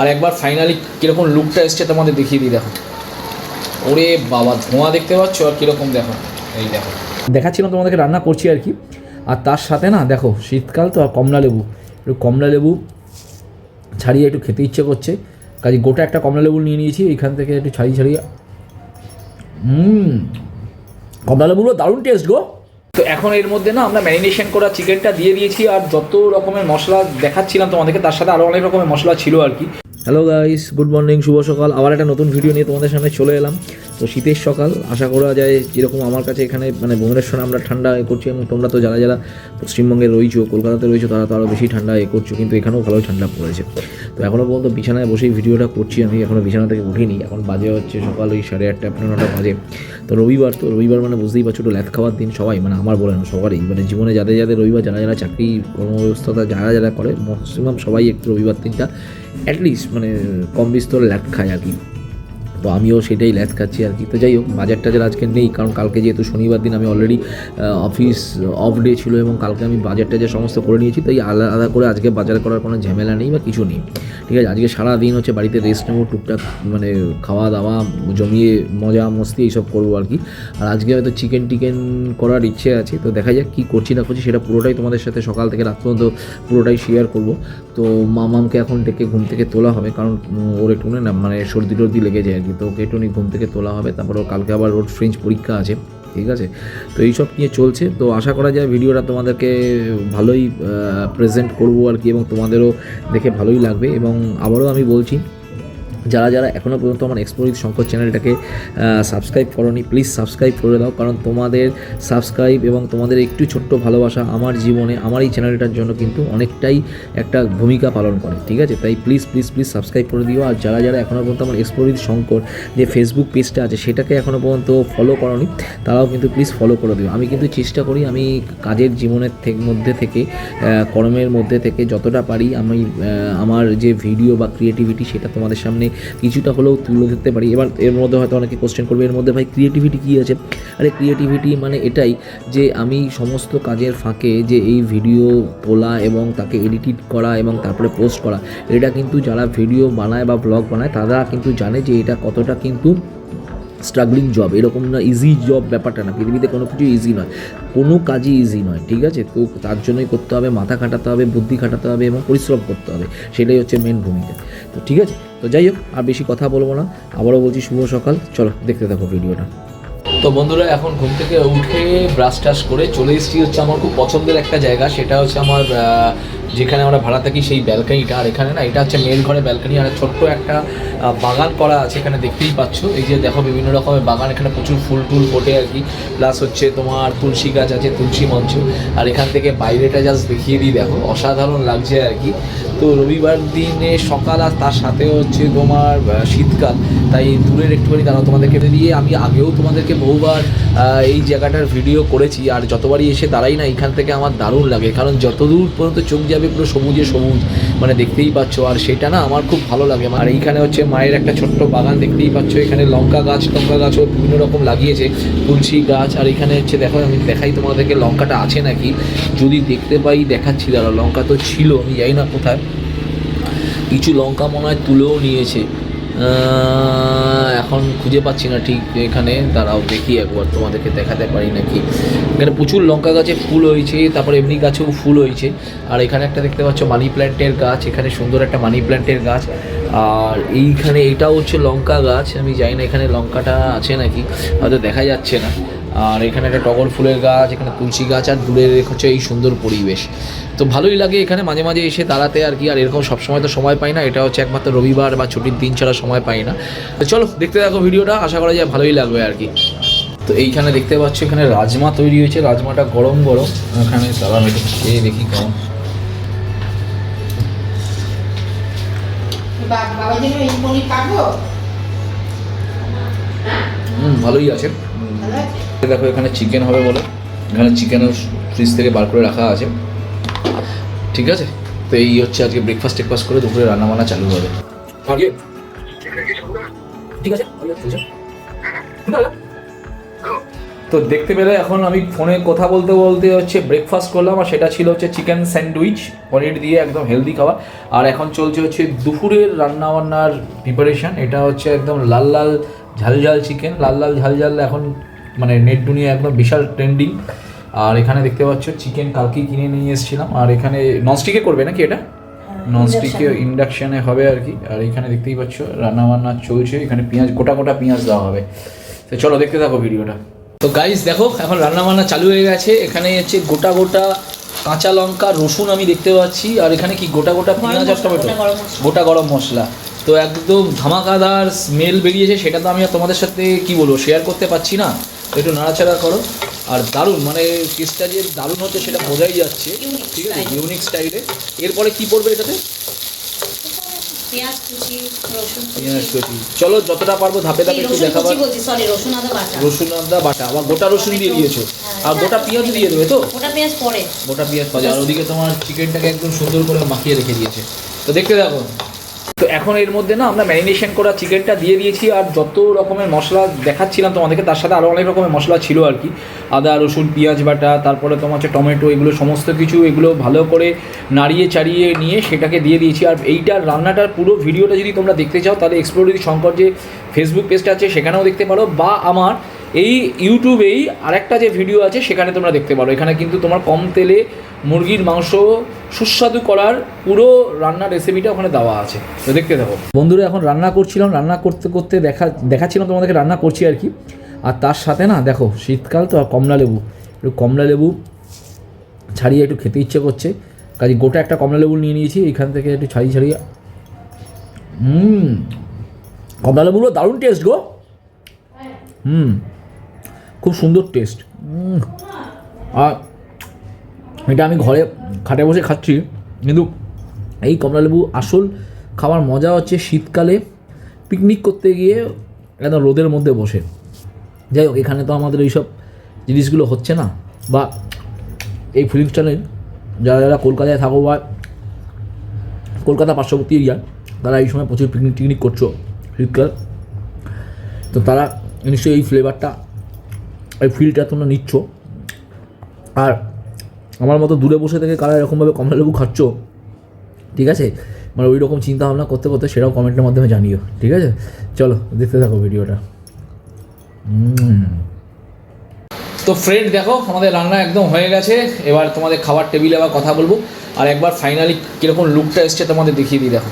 আর একবার ফাইনালি কীরকম লুকটা এসছে তোমাদের দেখিয়ে দিই, দেখো। ওরে বাবা, ধোঁয়া দেখতে পাচ্ছ আর কীরকম, দেখো। এই দেখো। দেখাচ্ছিলাম তোমাদেরকে, রান্না করছি আর কি। আর তার সাথে না, দেখো, শীতকাল তো আর কমলা লেবু। একটু কমলা লেবু ছাড়িয়ে একটু খেতে ইচ্ছে করছে। কাজে গোটা একটা কমলা লেবু নিয়ে নিয়েছি এখান থেকে একটু ছাড়িয়ে ছাড়িয়ে। হুম, কমলা লেবুগুলো দারুণ টেস্ট গো। তো এখন এর মধ্যে না, আমরা ম্যারিনেশন করা চিকেনটা দিয়ে দিয়েছি, আর যত রকমের মশলা দেখাচ্ছিলাম তোমাদেরকে, তার সাথে আরও অনেক রকমের মশলা ছিল আর কি। হ্যালো গাইস গুড মর্নিং শুভ সকাল। আবার একটা নতুন ভিডিও নিয়ে তোমাদের সামনে চলে এলাম। তো শীতের সকাল, আশা করা যায় যেরকম আমার কাছে এখানে মানে ভুবনেশ্বরে আমরা ঠান্ডা এ করছি এবং তোমরা তো যারা যারা পশ্চিমবঙ্গে রয়েছো, কলকাতাতে রয়েছো, তারা তো আরও বেশি ঠান্ডা এ করছ, কিন্তু এখানেও ভালোই ঠান্ডা পড়েছে। তো এখনও পর্যন্ত বিছানায় বসেই ভিডিওটা করছি, আমি এখনও বিছানা থেকে উঠিনি, এখন বাজে হচ্ছে সকাল ওই সাড়ে আটটা, পনেরো নটা বাজে। তো রবিবার তো, রবিবার মানে বুঝতেই পারছ একটু ল্যাথ খাওয়ার দিন সবাই মানে আমার বলে না, সবারই। মানে জীবনে যাদের যাদের রবিবার, যারা যারা চাকরি কর্মব্যবস্থতা যারা যারা করে ম্যাক্সিমাম সবাই একটু রবিবার দিনটা অ্যাটলিস্ট মানে কম বিস্তর ল্যাথ খায় আর কি। তো আমিও সেটাই ল্যাথ খাচ্ছি আর কি। তো যাই হোক বাজার টাজার আজকে নেই, কারণ কালকে যেহেতু শনিবার দিন আমি অলরেডি অফিস অফ ডে ছিল এবং কালকে আমি বাজার টাজার সমস্ত করে নিয়েছি, তাই আলাদা আলাদা করে আজকে বাজার করার কোনো ঝামেলা নেই বা কিছু নেই। ঠিক আছে, আজকে সারা দিন হচ্ছে বাড়িতে রেস্ট নেব, টুকটাক মানে খাওয়া দাওয়া, জমিয়ে মজা, মস্তি এইসব করব আর কি। আর আজকে হয়তো চিকেন টিকেন করার ইচ্ছে আছে, তো দেখা যাক কী করছি না করছি, সেটা পুরোটাই তোমাদের সাথে সকাল থেকে রাত পর্যন্ত পুরোটাই শেয়ার করব। তো মামামকে এখন ডেকে ঘুম থেকে তোলা হবে, কারণ ওর একটু না মানে সর্দি টর্দি লেগে যায় আর কি। তো ওকে একটু ঘুম থেকে তোলা হবে, তারপর কালকে আবার ওর ফ্রেঞ্চ পরীক্ষা আছে, ঠিক আছে? তো এইসব নিয়ে চলছে, তো আশা করা যায় ভিডিওটা তোমাদেরকে ভালোই প্রেজেন্ট করব আর কি, এবং তোমাদেরও দেখে ভালোই লাগবে, এবং আবারও আমি বলছি যারা যারা এখনও পর্যন্ত আমার এক্সপ্লোরিত শঙ্কর চ্যানেলটাকে সাবস্ক্রাইব করনি প্লিজ সাবস্ক্রাইব করে দাও। কারণ তোমাদের সাবস্ক্রাইব এবং তোমাদের একটু ছোট্ট ভালোবাসা আমার জীবনে, আমার এই চ্যানেলটার জন্য কিন্তু অনেকটাই একটা ভূমিকা পালন করে, ঠিক আছে? তাই প্লিজ প্লিজ প্লিজ সাবস্ক্রাইব করে দিও। আর যারা যারা এখনও পর্যন্ত আমার এক্সপ্লোরিত শঙ্কর যে ফেসবুক পেজটা আছে, সেটাকে এখনও পর্যন্ত ফলো করনি, তারাও কিন্তু প্লিজ ফলো করে দিও। আমি কিন্তু চেষ্টা করি, আমি কাজের জীবনের মধ্যে থেকে কর্মের মধ্যে থেকে যতটা পারি, আমি আমার যে ভিডিও বা ক্রিয়েটিভিটি সেটা তোমাদের সামনে কিছুটা হলেও তুলে ধরতে পারি। এবার এর মধ্যে হয়তো অনেকে কোশ্চেন করবে, এর মধ্যে ভাই ক্রিয়েটিভিটি কী আছে? আরে ক্রিয়েটিভিটি মানে এটাই যে আমি সমস্ত কাজের ফাঁকে যে এই ভিডিও তোলা এবং তাকে এডিটিট করা এবং তারপরে পোস্ট করা, এটা কিন্তু যারা ভিডিও বানায় বা ব্লগ বানায়, তারা কিন্তু জানে যে এটা কতটা কিন্তু স্ট্রাগলিং জব এরকম না ইজি জব ব্যাপারটা না, পৃথিবীতে কোনো কিছু ইজি নয়। কোনো কাজই ইজি নয়, ঠিক আছে? তো তার জন্যই করতে হবে, মাথা খাটাতে হবে, বুদ্ধি খাটাতে হবে এবং পরিশ্রম করতে হবে, সেটাই হচ্ছে মেন ভূমিকা। তো ঠিক আছে? তো যাই হোক, আর বেশি কথা বলব না। আবারও বলছি শুভ সকাল। চলো, দেখতে থাকো ভিডিওটা। তো বন্ধুরা, এখন ঘুম থেকে উঠে ব্রাশ টাশ করে চলে এসেছি হচ্ছে আমার খুব পছন্দের একটা জায়গা। সেটা হচ্ছে আমার যেখানে আমরা ভাড়া থাকি সেই ব্যালকানিটা। আর এখানে না, এটা হচ্ছে মেল ঘরে ব্যালকানি। আর ছোট্ট একটা বাগান করা আছে এখানে, দেখতেই পাচ্ছ। এই যে দেখো, বিভিন্ন রকমের বাগান। এখানে প্রচুর ফুল টুল ফোটে আর কি। প্লাস হচ্ছে তোমার তুলসী গাছ আছে, তুলসী মঞ্চ। আর এখান থেকে বাইরেটা জাস্ট দেখিয়ে দিই, দেখো। অসাধারণ লাগছে আর কি। তো রবিবার দিনে সকাল আর তার সাথে হচ্ছে তোমার শীতকাল। তাই দূরের একটুখানি দাঁড়াও তোমাদেরকে দিয়ে আমি আগেও তোমাদেরকে বহুবার এই জায়গাটার ভিডিও করেছি। আর যতবারই এসে দাঁড়াই না, এখান থেকে আমার দারুণ লাগে। কারণ যতদূর পর্যন্ত চোখ যাবে পুরো সবুজে সবুজ। মানে দেখতেই পাচ্ছ। আর সেটা না আমার খুব ভালো লাগে। আর এইখানে হচ্ছে মায়ের একটা ছোট্ট বাগান দেখতেই পাচ্ছ। এখানে লঙ্কা গাছ, লঙ্কা গাছও বিভিন্ন রকম লাগিয়েছে। তুলসী গাছ, আর এখানে হচ্ছে দেখো, আমি দেখাই তোমাদেরকে লঙ্কাটা আছে নাকি? যদি দেখতে পাই, দেখাচ্ছি। দাঁড়া লঙ্কা তো ছিল, আমি যাই না কোথায়। কিছু লঙ্কা মনে হয় তুলেও নিয়েছে। এখন খুঁজে পাচ্ছি না ঠিক এখানে। তারাও দেখি একবার তোমাদেরকে দেখাতে পারি নাকি। এখানে প্রচুর লঙ্কা গাছে ফুল হয়েছে, তারপর এমনি গাছেও ফুল হয়েছে। আর এখানে একটা দেখতে পাচ্ছ, মানি প্ল্যান্টের গাছ, এখানে সুন্দর একটা মানি প্ল্যান্টের গাছ। আর এইখানে এটা হচ্ছে লঙ্কা গাছ, আমি জানি না এখানে লঙ্কাটা আছে নাকি, হয়তো দেখা যাচ্ছে না। আর এখানে একটা টগর ফুলের গাছ এখানে তুলসী গাছ আর দূরে হচ্ছে এই সুন্দর পরিবেশ। তো ভালোই লাগে এখানে মাঝে মাঝে এসে দাঁড়াতে আর কি আর এরকম সবসময় তো সময় পাই না এটা হচ্ছে একমাত্র রবিবার বা ছুটির দিন ছাড়া সময় পাই না। তো চলো দেখতে থাকো ভিডিওটা আশা করা যায় ভালোই লাগবে আর কি। তো এইখানে দেখতে পাচ্ছ এখানে রাজমা তৈরি হয়েছে রাজমাটা গরম গরম। এখানে একটু খেয়ে দেখি কেমন। হুম ভালোই আছে? দেখো এখানে চিকেন হবে বলে। এখানে চিকেনও ফ্রিজ থেকে বার করে রাখা আছে। ঠিক আছে? তো এই হচ্ছে আজকে ব্রেকফাস্ট টেকফাস্ট করে দুপুরে রান্না বান্না চালু হবে। তো দেখতে পেলে এখন আমি ফোনে কথা বলতে বলতে হচ্ছে ব্রেকফাস্ট করলাম আর সেটা ছিল হচ্ছে চিকেন স্যান্ডউইচ পনির দিয়ে একদম হেলদি খাবার আর এখন চলছে হচ্ছে দুপুরের রান্না বান্নার প্রিপারেশন এটা হচ্ছে একদম লাল লাল ঝাল ঝাল চিকেন লাল লাল ঝাল ঝাল এখন মানে নেট দুনিয়া একদম বিশাল ট্রেন্ডিং আর এখানে দেখতে পাচ্ছ চিকেন কালকেই কিনে নিয়ে এসেছিলাম। আর এখানে ননস্টিকে করবে নাকি এটা? ননস্টিকে ইন্ডাকশানে হবে আর কি। আর এখানে দেখতেই পাচ্ছ রান্না বান্না চলছে। এখানে পেঁয়াজ গোটা গোটা পেঁয়াজ দেওয়া হবে। তো চলো দেখতে থাকো ভিডিওটা। তো গাইজ দেখো এখন রান্না বান্না চালু হয়ে গেছে। এখানে হচ্ছে গোটা গোটা কাঁচা লঙ্কা রসুন আমি দেখতে পাচ্ছি। আর এখানে কি গোটা গোটা পেঁয়াজ আর টমেটো গোটা গরম মশলা। তো একদম ধামাকাদার স্মেল বেরিয়েছে। সেটা তো আমি আর তোমাদের সাথে কি বলব শেয়ার করতে পারছি না। একটু নাড়াচাড়া করো। আর দারুণ মানে কেসটা যে দারুণ হচ্ছে সেটা বোঝাই যাচ্ছে। ঠিক আছে? ইউনিক স্টাইলে। এরপরে কি পড়বে এটাতে? পেঁয়াজ কুচি চলো যতটা পারব ধাপে ধাপে একটু দেখাবার। সরি রসুন আদা বাটা। আবার গোটা রসুন দিয়ে দিয়েছ। হ্যাঁ, আর গোটা পেঁয়াজ দিয়ে দেবে তো? ওটা পেঁয়াজ পরে। গোটা পেঁয়াজ পাওয়া আর ওদিকে তোমার চিকেনটাকে একদম সুন্দর করে মাখিয়ে রেখে দিয়েছে। তো দেখতে দেখো তো এখন এর মধ্যে না আমরা ম্যারিনেশন করা চিকেনটা দিয়ে দিয়েছি আর যত রকমের মশলা দেখাচ্ছিলাম তোমাদেরকে, তার সাথে আরও অনেক রকমের মশলা ছিল আর কি। আদা, রসুন, পেঁয়াজ বাটা, তারপরে তোমার হচ্ছে টমেটো, এগুলো সমস্ত কিছু এগুলো ভালো করে নাড়িয়ে চাড়িয়ে নিয়ে সেটাকে দিয়ে দিয়েছি। আর এইটার রান্নাটার পুরো ভিডিওটা যদি তোমরা দেখতে চাও, তাহলে এক্সপ্লোরিং শঙ্কর যে ফেসবুক পেজটা আছে, সেখানেও দেখতে পারো। বা আমার এই ইউটিউবেই আরেকটা যে ভিডিও আছে, সেখানে তোমরা দেখতে পারো। এখানে কিন্তু তোমার কম তেলে মুরগির মাংস সুস্বাদু করার পুরো রান্নার রেসিপিটা ওখানে দেওয়া আছে। তো দেখতে থাকো। বন্ধুরা, এখন রান্না করছিলাম। রান্না করতে করতে দেখা, দেখাচ্ছিলাম তোমাদেরকে রান্না করছি আর কি। আর তার সাথে না, দেখো, শীতকাল তো কমলা লেবু। একটু কমলা লেবু ছাড়িয়ে একটু খেতে ইচ্ছে করছে। কাজে গোটা একটা কমলা লেবু নিয়ে নিয়েছি, এখান থেকে একটু ছাড়িয়ে ছাড়িয়ে। হুম, কমলা লেবুগুলো দারুণ টেস্ট গো। হুম। খুব সুন্দর টেস্ট আর এটা আমি ঘরে খাটে বসে খাচ্ছি, কিন্তু এই কমলালেবু আসল খাওয়ার মজা হচ্ছে শীতকালে পিকনিক করতে গিয়ে একদম রোদের মধ্যে বসে। যাই হোক, এখানে তো আমাদের এইসব জিনিসগুলো হচ্ছে না, বা এই ফিলিংসটা নেই যারা যারা কলকাতায় থাকো বা কলকাতা পার্শ্ববর্তী এরিয়া তারা এই সময় প্রচুর পিকনিক টিকনিক করছ শীতকাল। তো তারা নিশ্চয়ই এই ফ্লেভারটা এই ফিলটা তোমরা নিচ্ছ। আর আমার মতো দূরে বসে থেকে কারা এরকমভাবে কমলা লেবু খাচ্ছ, ঠিক আছে? মানে ওই রকম চিন্তা ভাবনা করতে করতে সেটাও কমেন্টের মাধ্যমে জানিও, ঠিক আছে? চলো, দেখতে থাকো ভিডিওটা। তো ফ্রেন্ড দেখো আমাদের রান্না একদম হয়ে গেছে। এবার তোমাদের খাবার টেবিলে আবার কথা বলব। আর একবার ফাইনালি কীরকম লুকটা এসছে তোমাদের দেখিয়ে দিই, দেখো।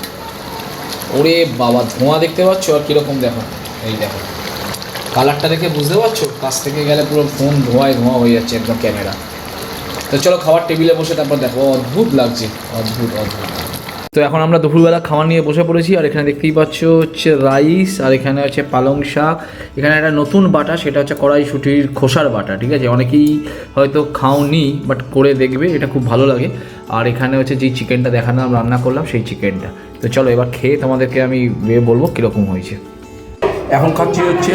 ওরে বাবা, ধোঁয়া দেখতে পাচ্ছ? আর কীরকম দেখো? এই দেখো। কালারটা দেখে বুঝতে পারছ? কাছ থেকে গেলে পুরো ফোন ধোঁয়ায় ধোঁয়া হয়ে যাচ্ছে একদম ক্যামেরা। তো চলো খাবার টেবিলে বসে তারপর দেখো, অদ্ভুত লাগছে। অদ্ভুত অদ্ভুত। তো এখন আমরা দুপুরবেলা খাবার নিয়ে বসে পড়েছি, আর এখানে দেখতেই পাচ্ছ হচ্ছে রাইস, আর এখানে হচ্ছে পালং শাক। এখানে একটা নতুন বাটা, সেটা হচ্ছে কড়াইশুটির খোসার বাটা, ঠিক আছে? অনেকেই হয়তো খাওনি, বাট করে দেখবে, এটা খুব ভালো লাগে। আর এখানে হচ্ছে যেই চিকেনটা দেখালাম রান্না করলাম, সেই চিকেনটা। তো চলো এবার খেয়ে তোমাদেরকে আমি বলব কীরকম হয়েছে। এখন খাচ্ছি হচ্ছে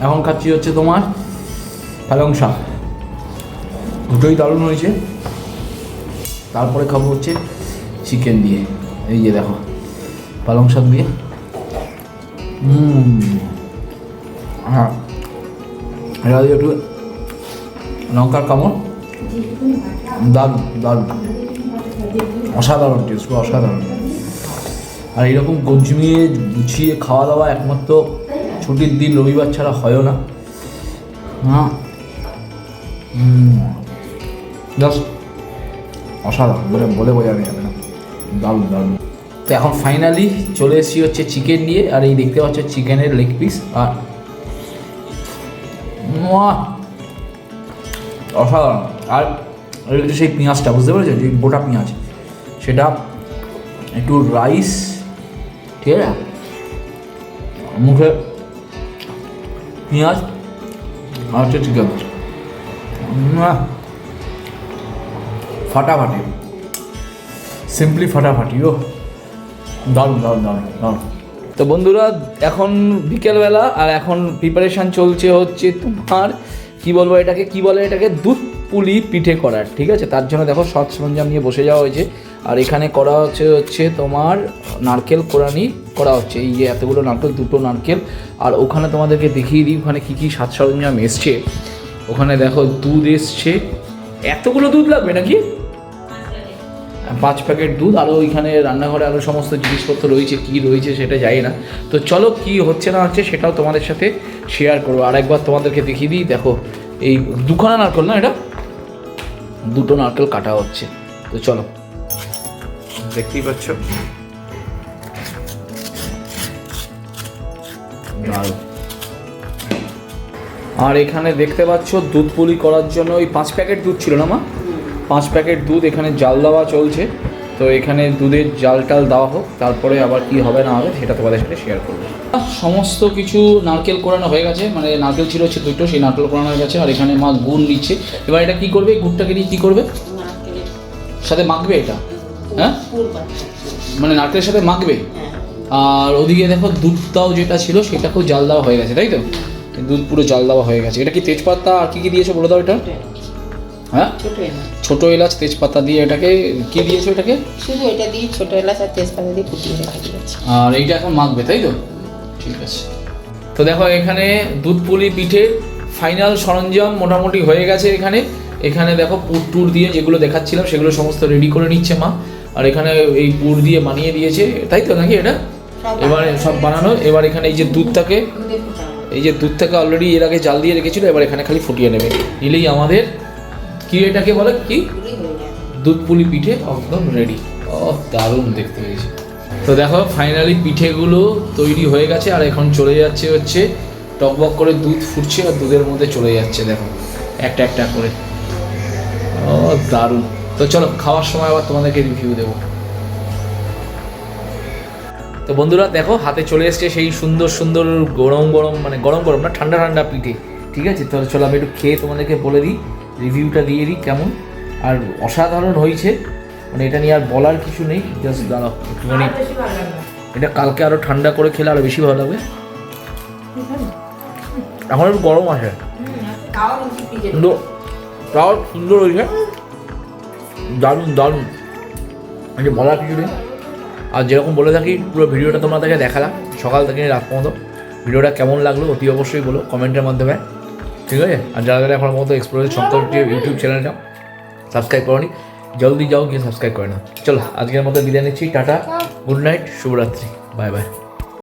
এখন খাচ্ছি হচ্ছে তোমার পালং শাক। দুটোই দারুণ হয়েছে। তারপরে খাব হচ্ছে চিকেন দিয়ে। এই যে দেখো, পালং শাক দিয়ে। হ্যাঁ। একটু লঙ্কার কামড়। দারুণ দারুণ। অসাধারণ টেস্ট অসাধারণ। আর এরকম গঞ্জমিয়ে গুছিয়ে খাওয়া দাওয়া একমাত্র ছুটির দিন রবিবার ছাড়া হয়ও না। হ্যাঁ জাস্ট অসাধারণ। বলে বলে বোঝানো যাবে না। দারুণ দারুণ। তো এখন ফাইনালি চলে এসেছি হচ্ছে চিকেন নিয়ে আর এই দেখতে পাচ্ছ চিকেনের লেগ পিস আর! অসাধারণ। আর আর সেই পেঁয়াজটা বুঝতে পেরেছ? যে গোটা পেঁয়াজ সেটা একটু রাইস ঠিক আছে? মুখে পেঁয়াজ আর হচ্ছে চিকেন! ফাটাফাটি। সিম্পলি ফাটাফাটি ও দারুণ দারুণ দারুণ দারুণ। তো বন্ধুরা এখন বিকেলবেলা আর এখন প্রিপারেশান চলছে হচ্ছে তোমার কি বলব এটাকে কি বলে এটাকে? দুধ পুলি পিঠে করার ঠিক আছে? তার জন্য দেখো সৎ সরঞ্জাম নিয়ে বসে যাওয়া হয়েছে। আর এখানে করা হচ্ছে হচ্ছে তোমার নারকেল কোরানি করা হচ্ছে। এই যে এতগুলো নারকেল, দুটো নারকেল। আর ওখানে তোমাদেরকে দেখিয়ে দিই, ওখানে কী কী সাজ সরঞ্জাম এসছে। ওখানে দেখো দুধ এসছে। এতগুলো দুধ লাগবে নাকি? পাঁচ প্যাকেট দুধ আরও ওইখানে রান্নাঘরে আরও সমস্ত জিনিসপত্র রয়েছে, কি রয়েছে সেটা জানি না। তো চলো কি হচ্ছে না হচ্ছে সেটাও তোমাদের সাথে শেয়ার করব। আর একবার তোমাদেরকে দেখিয়ে দিই, দেখো, এই দুখানা নারকেল না এটা? দুটো নারকেল কাটা হচ্ছে। তো চলো। দেখতেই পাচ্ছ। আর এখানে দেখতে পাচ্ছ দুধ পুলি করার জন্য ওই পাঁচ প্যাকেট দুধ ছিল না মা? পাঁচ প্যাকেট দুধ এখানে জাল দেওয়া চলছে। তো এখানে দুধের জাল টাল দেওয়া হোক তারপরে আবার কি হবে না হবে সেটা তোমাদের সাথে শেয়ার করব। সমস্ত কিছু নারকেল কোরানো হয়ে গেছে মানে নারকেল ছিল হচ্ছে দুটো সেই নারকেল কোরানো হয়ে গেছে আর এখানে মা গুড় নিচ্ছে। এবার এটা কি করবে? গুড়টাকে নিয়ে কী করবে? সাথে মাখবে এটা? হ্যাঁ? মানে নারকেলের সাথে মাখবে? হ্যাঁ। আর ওদিকে দেখো দুধটাও যেটা ছিল সেটাকেও জাল দেওয়া হয়ে গেছে তাই তো? দুধ পুরো জাল দেওয়া হয়ে গেছে। এটা কি তেজপাতা? আর কি কি দিয়েছ বলে দাও এটা। হ্যাঁ? ছোট এলাচ। ছোট এলাচ তেজপাতা দিয়ে এটাকে কি দিয়েছ এটাকে? শুধু এটা দিয়ে ছোট এলাচ আর তেজপাতা দিয়ে ফুটিয়ে রেখে দিয়েছি। আর এইটা এখন মাখবে তাই তো? ঠিক আছে। তো দেখো এখানে দুধ পুলি পিঠে ফাইনাল সরঞ্জাম মোটামুটি হয়ে গেছে এখানে। এখানে দেখো পুর টুর দিয়ে যেগুলো দেখাচ্ছিলাম সেগুলো সমস্ত রেডি করে নিচ্ছে মা। আর এখানে এই পুর দিয়ে বানিয়ে দিয়েছে তাই তো নাকি এটা? এবারে সব বানানো এবার এখানে এই যে দুধটাকে দুধে এই যে দুধটাকে অলরেডি এর আগে জাল দিয়ে রেখেছিল এবার এখানে খালি ফুটিয়ে নেবে। নিলেই আমাদের কি এটাকে বলে কি? দুধ পুলি পিঠে একদম রেডি ও দারুণ দেখতে হয়েছে। তো দেখো ফাইনালি পিঠেগুলো তৈরি হয়ে গেছে আর এখন চলে যাচ্ছে হচ্ছে টকবক করে দুধ ফুটছে আর দুধের মধ্যে চলে যাচ্ছে দেখো একটা একটা করে। ও দারুণ। তো চলো খাওয়ার সময় আবার তোমাদেরকে রিভিউ দেবো। তো বন্ধুরা দেখো হাতে চলে এসছে সেই সুন্দর সুন্দর গরম গরম মানে গরম গরম না ঠান্ডা ঠান্ডা পিঠে। ঠিক আছে? তাহলে চলো আমি একটু খেয়ে তোমাদেরকে বলে দিই রিভিউটা দিয়ে দিই কেমন। আর অসাধারণ হয়েছে মানে এটা নিয়ে আর বলার কিছু নেই জাস্ট দাঁড়াও একটুখানি। এটা কালকে আরও ঠান্ডা করে খেলে আরও বেশি ভালো লাগবে। এখন একটু গরম কিন্তু তাও সুন্দর হয়েছে। দারুণ দারুণ। মানে বলার কিছু নেই। আর যেরকম বলে থাকি, পুরো ভিডিওটা তোমাদেরকে দেখালাম সকাল থেকে রাত পর্যন্ত। ভিডিওটা কেমন লাগল অতি অবশ্যই বলো কমেন্টের মাধ্যমে। ঠিক আছে? আর যারা যারা এখন মতো এক্সপ্লোরের শঙ্কর ইউটিউব চ্যানেলটা সাবস্ক্রাইব করনি, জলদি যাও গিয়ে সাবস্ক্রাইব করে না চলো, আজকের মতো বিদায় নিচ্ছি, টাটা, গুড নাইট, শুভরাত্রি, বাই বাই।